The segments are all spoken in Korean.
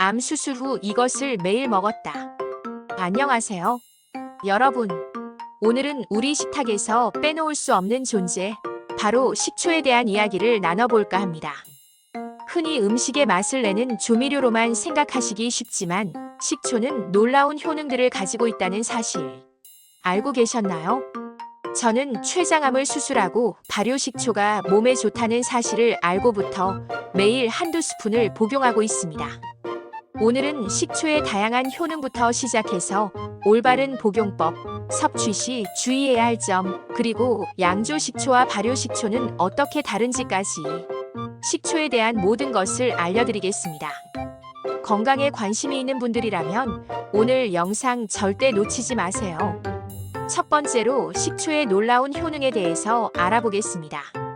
암 수술 후 이것을 매일 먹었다. 안녕하세요. 여러분. 오늘은 우리 식탁에서 빼놓을 수 없는 존재, 바로 식초에 대한 이야기를 나눠볼까 합니다. 흔히 음식의 맛을 내는 조미료로만 생각하시기 쉽지만 식초는 놀라운 효능들을 가지고 있다는 사실 알고 계셨나요? 저는 췌장암을 수술하고 발효식초가 몸에 좋다는 사실을 알고부터 매일 한두 스푼을 복용하고 있습니다. 오늘은 식초의 다양한 효능부터 시작해서 올바른 복용법, 섭취 시 주의해야 할 점, 그리고 양조 식초와 발효 식초는 어떻게 다른지까지 식초에 대한 모든 것을 알려드리겠습니다. 건강에 관심이 있는 분들이라면 오늘 영상 절대 놓치지 마세요. 첫 번째로 식초의 놀라운 효능에 대해서 알아보겠습니다.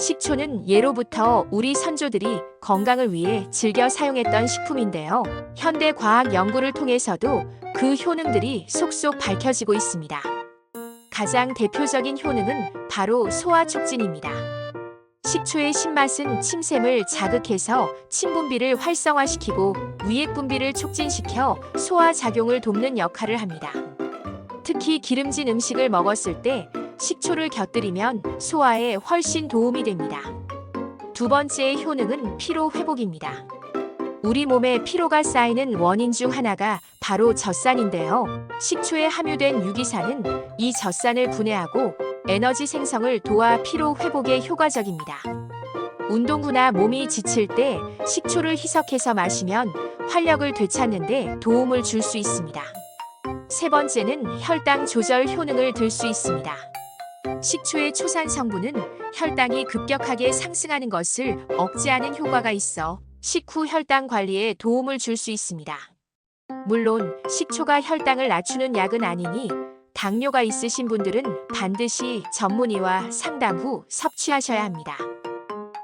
식초는 예로부터 우리 선조들이 건강을 위해 즐겨 사용했던 식품인데요. 현대 과학 연구를 통해서도 그 효능들이 속속 밝혀지고 있습니다. 가장 대표적인 효능은 바로 소화 촉진입니다. 식초의 신맛은 침샘을 자극해서 침분비를 활성화시키고 위액 분비를 촉진시켜 소화 작용을 돕는 역할을 합니다. 특히 기름진 음식을 먹었을 때 식초를 곁들이면 소화에 훨씬 도움이 됩니다. 두 번째의 효능은 피로 회복입니다. 우리 몸에 피로가 쌓이는 원인 중 하나가 바로 젖산인데요. 식초에 함유된 유기산은 이 젖산을 분해하고 에너지 생성을 도와 피로 회복에 효과적입니다. 운동 후나 몸이 지칠 때 식초를 희석해서 마시면 활력을 되찾는데 도움을 줄 수 있습니다. 세 번째는 혈당 조절 효능을 들 수 있습니다. 식초의 초산 성분은 혈당이 급격하게 상승하는 것을 억제하는 효과가 있어 식후 혈당 관리에 도움을 줄 수 있습니다. 물론 식초가 혈당을 낮추는 약은 아니니 당뇨가 있으신 분들은 반드시 전문의와 상담 후 섭취하셔야 합니다.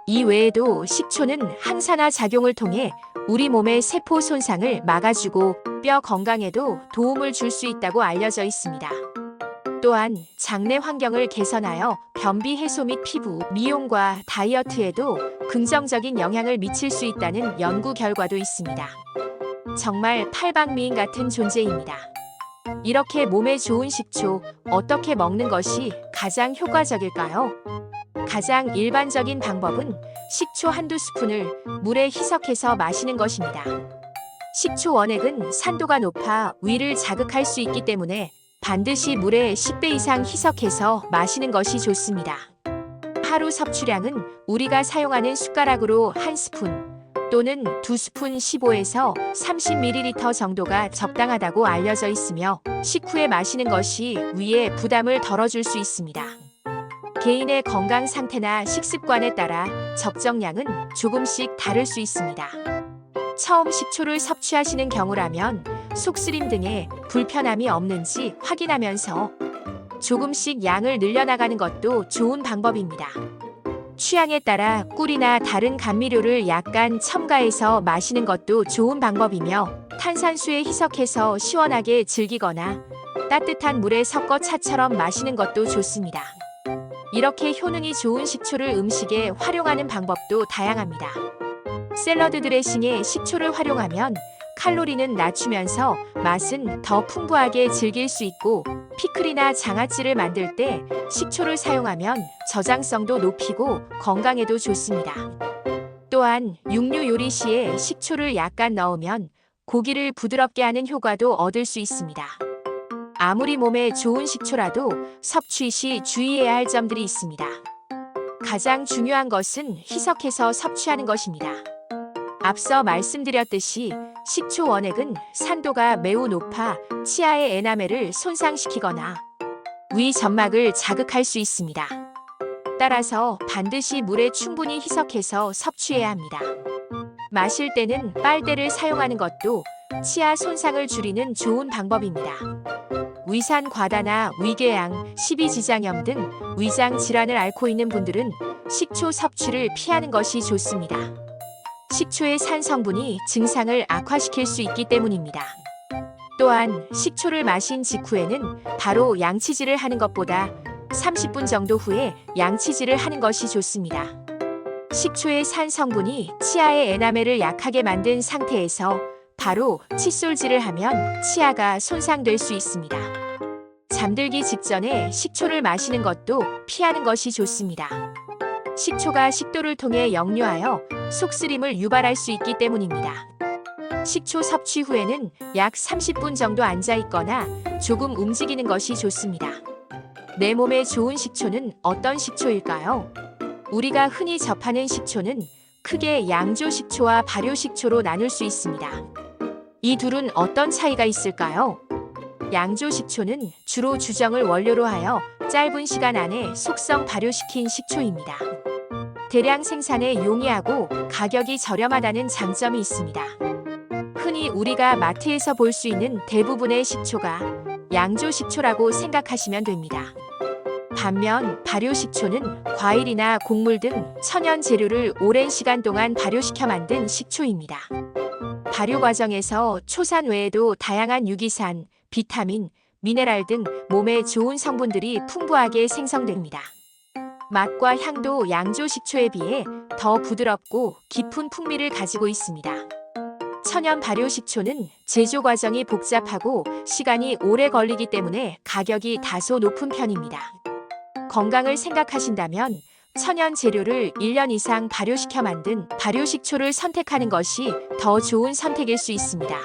이 외에도 식초는 항산화 작용을 통해 우리 몸의 세포 손상을 막아주고 뼈 건강에도 도움을 줄 수 있다고 알려져 있습니다. 또한 장내 환경을 개선하여 변비 해소 및 피부 미용과 다이어트에도 긍정적인 영향을 미칠 수 있다는 연구 결과도 있습니다. 정말 팔방미인 같은 존재입니다. 이렇게 몸에 좋은 식초 어떻게 먹는 것이 가장 효과적일까요? 가장 일반적인 방법은 식초 한두 스푼을 물에 희석해서 마시는 것입니다. 식초 원액은 산도가 높아 위를 자극할 수 있기 때문에 반드시 물에 10배 이상 희석해서 마시는 것이 좋습니다. 하루 섭취량은 우리가 사용하는 숟가락으로 한 스푼 또는 두 스푼 15에서 30ml 정도가 적당하다고 알려져 있으며 식후에 마시는 것이 위에 부담을 덜어줄 수 있습니다. 개인의 건강 상태나 식습관에 따라 적정량은 조금씩 다를 수 있습니다. 처음 식초를 섭취하시는 경우라면 속쓰림 등의 불편함이 없는지 확인하면서 조금씩 양을 늘려나가는 것도 좋은 방법입니다. 취향에 따라 꿀이나 다른 감미료를 약간 첨가해서 마시는 것도 좋은 방법이며 탄산수에 희석해서 시원하게 즐기거나 따뜻한 물에 섞어 차처럼 마시는 것도 좋습니다. 이렇게 효능이 좋은 식초를 음식에 활용하는 방법도 다양합니다. 샐러드 드레싱에 식초를 활용하면 칼로리는 낮추면서 맛은 더 풍부하게 즐길 수 있고 피클이나 장아찌를 만들 때 식초를 사용하면 저장성도 높이고 건강에도 좋습니다. 또한 육류 요리 시에 식초를 약간 넣으면 고기를 부드럽게 하는 효과도 얻을 수 있습니다. 아무리 몸에 좋은 식초라도 섭취 시 주의해야 할 점들이 있습니다. 가장 중요한 것은 희석해서 섭취하는 것입니다. 앞서 말씀드렸듯이 식초 원액은 산도가 매우 높아 치아의 에나멜을 손상시키거나 위 점막을 자극할 수 있습니다. 따라서 반드시 물에 충분히 희석해서 섭취해야 합니다. 마실 때는 빨대를 사용하는 것도 치아 손상을 줄이는 좋은 방법입니다. 위산 과다나 위궤양, 십이지장염 등 위장 질환을 앓고 있는 분들은 식초 섭취를 피하는 것이 좋습니다. 식초의 산 성분이 증상을 악화시킬 수 있기 때문입니다. 또한 식초를 마신 직후에는 바로 양치질을 하는 것보다 30분 정도 후에 양치질을 하는 것이 좋습니다. 식초의 산 성분이 치아의 에나멜을 약하게 만든 상태에서 바로 칫솔질을 하면 치아가 손상될 수 있습니다. 잠들기 직전에 식초를 마시는 것도 피하는 것이 좋습니다. 식초가 식도를 통해 역류하여 속쓰림을 유발할 수 있기 때문입니다. 식초 섭취 후에는 약 30분 정도 앉아 있거나 조금 움직이는 것이 좋습니다. 내 몸에 좋은 식초는 어떤 식초일까요? 우리가 흔히 접하는 식초는 크게 양조 식초와 발효 식초로 나눌 수 있습니다. 이 둘은 어떤 차이가 있을까요? 양조 식초는 주로 주정을 원료로 하여 짧은 시간 안에 속성 발효시킨 식초입니다. 대량 생산에 용이하고 가격이 저렴하다는 장점이 있습니다. 흔히 우리가 마트에서 볼 수 있는 대부분의 식초가 양조 식초라고 생각하시면 됩니다. 반면 발효 식초는 과일이나 곡물 등 천연 재료를 오랜 시간 동안 발효시켜 만든 식초입니다. 발효 과정에서 초산 외에도 다양한 유기산, 비타민, 미네랄 등 몸에 좋은 성분들이 풍부하게 생성됩니다. 맛과 향도 양조 식초에 비해 더 부드럽고 깊은 풍미를 가지고 있습니다. 천연 발효 식초는 제조 과정이 복잡하고 시간이 오래 걸리기 때문에 가격이 다소 높은 편입니다. 건강을 생각하신다면 천연 재료를 1년 이상 발효시켜 만든 발효 식초를 선택하는 것이 더 좋은 선택일 수 있습니다.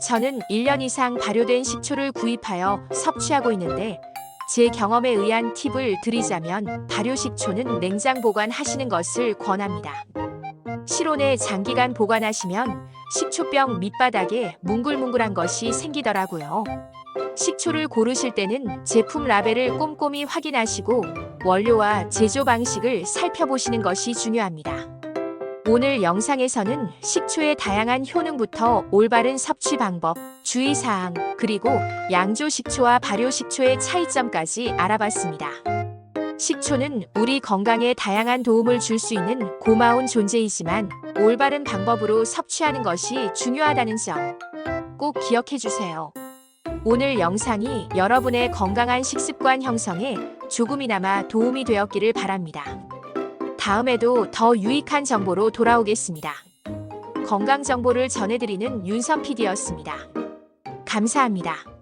저는 1년 이상 발효된 식초를 구입하여 섭취하고 있는데 제 경험에 의한 팁을 드리자면 발효 식초는 냉장 보관하시는 것을 권합니다. 실온에 장기간 보관하시면 식초병 밑바닥에 뭉글뭉글한 것이 생기더라고요. 식초를 고르실 때는 제품 라벨을 꼼꼼히 확인하시고 원료와 제조 방식을 살펴보시는 것이 중요합니다. 오늘 영상에서는 식초의 다양한 효능부터 올바른 섭취 방법, 주의사항, 그리고 양조 식초와 발효 식초의 차이점까지 알아봤습니다. 식초는 우리 건강에 다양한 도움을 줄 수 있는 고마운 존재이지만 올바른 방법으로 섭취하는 것이 중요하다는 점 꼭 기억해 주세요. 오늘 영상이 여러분의 건강한 식습관 형성에 조금이나마 도움이 되었기를 바랍니다. 다음에도 더 유익한 정보로 돌아오겠습니다. 건강 정보를 전해드리는 윤선 PD였습니다. 감사합니다.